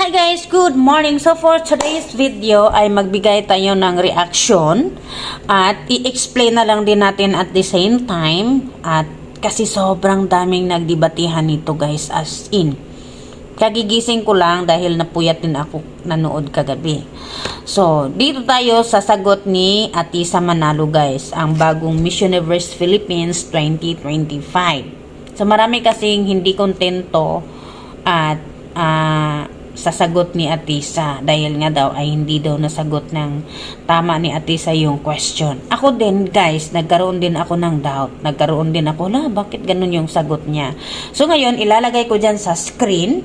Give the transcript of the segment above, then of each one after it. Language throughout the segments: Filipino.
Hi guys, good morning. So for today's video ay magbigay tayo ng reaction at i-explain na lang din natin at the same time at kasi sobrang daming nagdibatihan nito guys as in. Kagigising ko lang dahil napuyat din ako nanood kagabi. So, dito tayo sa sagot ni Atisa Manalo guys, ang bagong Miss Universe Philippines 2025. So, marami kasing hindi kontento at ah, sa sagot ni Atisa dahil nga daw ay hindi daw nasagot ng tama ni Atisa yung question. Ako din guys, nagkaroon din ako ng doubt. Nagkaroon din ako, la, bakit ganun yung sagot niya? So ngayon, ilalagay ko dyan sa screen.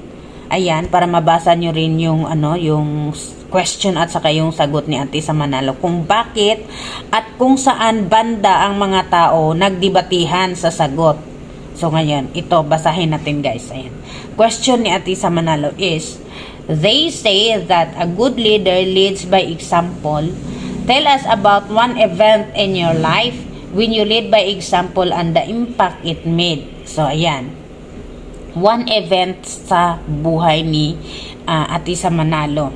Ayan, para mabasa nyo rin yung ano, yung question at saka yung sagot ni Atisa Manalo kung bakit at kung saan banda ang mga tao nagdibatihan sa sagot. So ngayon, ito basahin natin guys. Ayan. Question ni Atisa Manalo is, They say that a good leader leads by example. Tell us about one event in your life when you lead by example and the impact it made. So ayan. One event sa buhay ni uh, Atisa Manalo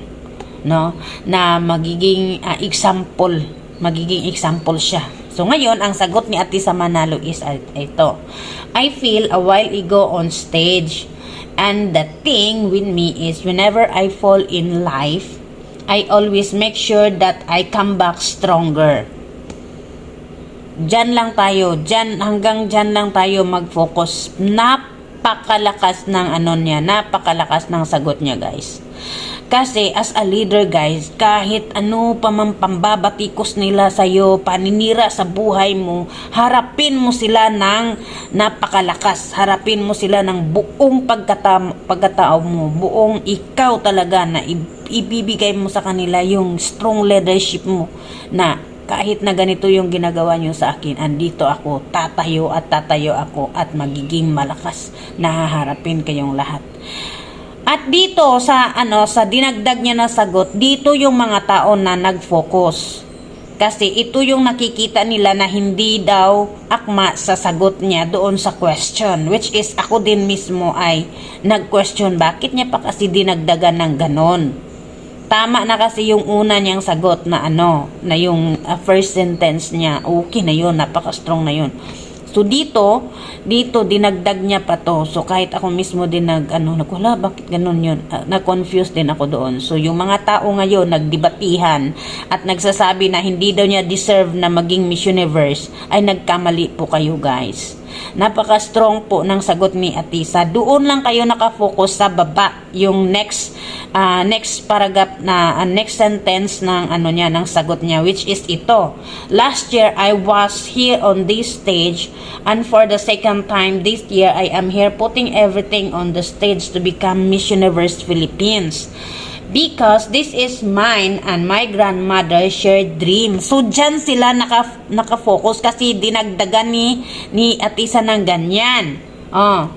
no na magiging ah, example magiging example siya so ngayon ang sagot ni Ate sa Manalo is ito I feel a while ago on stage and the thing with me is whenever I fall in life I always make sure that I come back stronger Diyan lang tayo, diyan hanggang diyan lang tayo mag-focus. Napakalakas ng ano niya, napakalakas ng sagot niya, guys. Kasi as a leader guys, kahit ano pa man pambabatikos nila sa iyo, paninira sa buhay mo, harapin mo sila ng napakalakas. Harapin mo sila ng buong pagkata pagkatao mo, buong ikaw talaga na ibibigay mo sa kanila yung strong leadership mo na kahit na ganito yung ginagawa nyo sa akin, andito ako, tatayo at tatayo ako at magiging malakas. Nahaharapin kayong lahat. At dito sa ano sa dinagdag niya na sagot, dito yung mga tao na nag-focus. Kasi ito yung nakikita nila na hindi daw akma sa sagot niya doon sa question. Which is ako din mismo ay nag-question bakit niya pa kasi dinagdagan ng ganon. Tama na kasi yung una niyang sagot na ano, na yung uh, first sentence niya, okay na yun, napaka-strong na yun. So dito, dito dinagdag niya pa to. So kahit ako mismo din nag ano, nagwala bakit ganun yun? Uh, na-confused din ako doon. So yung mga tao ngayon nagdebatihan at nagsasabi na hindi daw niya deserve na maging Miss Universe ay nagkamali po kayo guys. Napaka-strong po ng sagot ni Atisa. Doon lang kayo nakafocus sa baba, yung next uh, next paragraph na uh, next sentence ng ano niya ng sagot niya which is ito. Last year I was here on this stage and for the second time this year I am here putting everything on the stage to become Miss Universe Philippines because this is mine and my grandmother shared dream. So, dyan sila naka, nakafocus kasi dinagdagan ni, ni Atisa ng ganyan. Oh.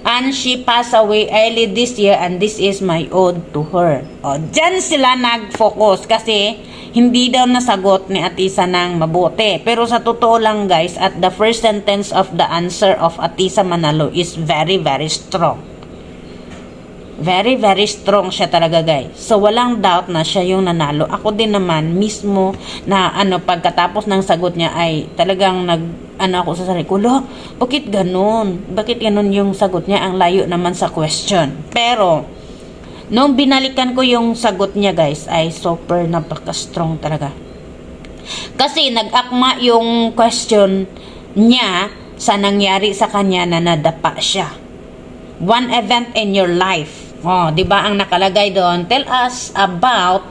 And she passed away early this year and this is my ode to her. Oh, dyan sila nag-focus kasi hindi daw nasagot ni Atisa ng mabuti. Pero sa totoo lang guys, at the first sentence of the answer of Atisa Manalo is very very strong. Very, very strong siya talaga guys. So, walang doubt na siya yung nanalo. Ako din naman, mismo na ano, pagkatapos ng sagot niya ay talagang nag, ano ako sa sarili ko, lo, bakit ganun? Bakit ganun yung sagot niya? Ang layo naman sa question. Pero, nung binalikan ko yung sagot niya guys, ay super napaka-strong talaga. Kasi nag-akma yung question niya sa nangyari sa kanya na nadapa siya. One event in your life Oh, 'di ba ang nakalagay doon? Tell us about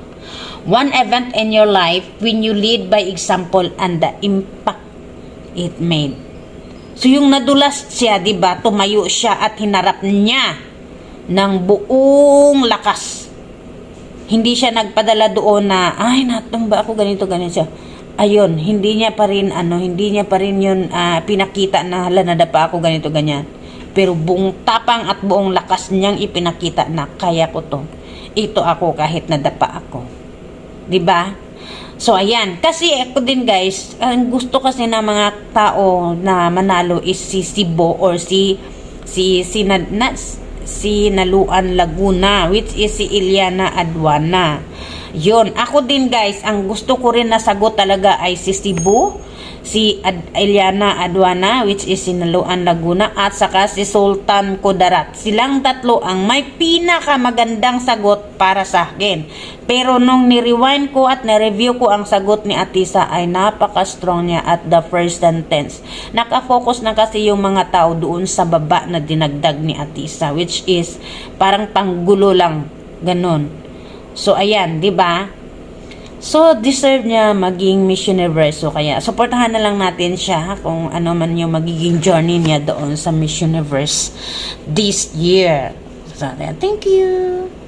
one event in your life when you lead by example and the impact it made. So yung nadulas siya, 'di ba? Tumayo siya at hinarap niya ng buong lakas. Hindi siya nagpadala doon na ay natumba ako ganito ganito siya. Ayun, hindi niya pa rin ano, hindi niya pa rin 'yun uh, pinakita na hala nadapa ako ganito ganyan pero buong tapang at buong lakas niyang ipinakita na kaya ko to. Ito ako kahit nadapa ako. 'Di ba? So ayan, kasi ako din guys, ang gusto kasi ng mga tao na manalo is si Sibo or si si si na, na, si Naluan Laguna, which is si Ilyana Adwana. Yun. Ako din guys, ang gusto ko rin na sagot talaga ay si Cebu, si Ad- Ilyana Adwana, which is si Naluan Laguna, at saka si Sultan Kudarat. Silang tatlo ang may pinakamagandang sagot para sa akin. Pero nung ni-rewind ko at na-review ko ang sagot ni Atisa ay napaka-strong niya at the first sentence. Nakafocus na kasi yung mga tao doon sa baba na dinagdag ni Atisa which is parang panggulo lang. Ganon. So ayan, 'di ba? So, deserve niya maging Miss Universe. So, kaya, supportahan na lang natin siya kung ano man yung magiging journey niya doon sa Miss Universe this year. So, thank you.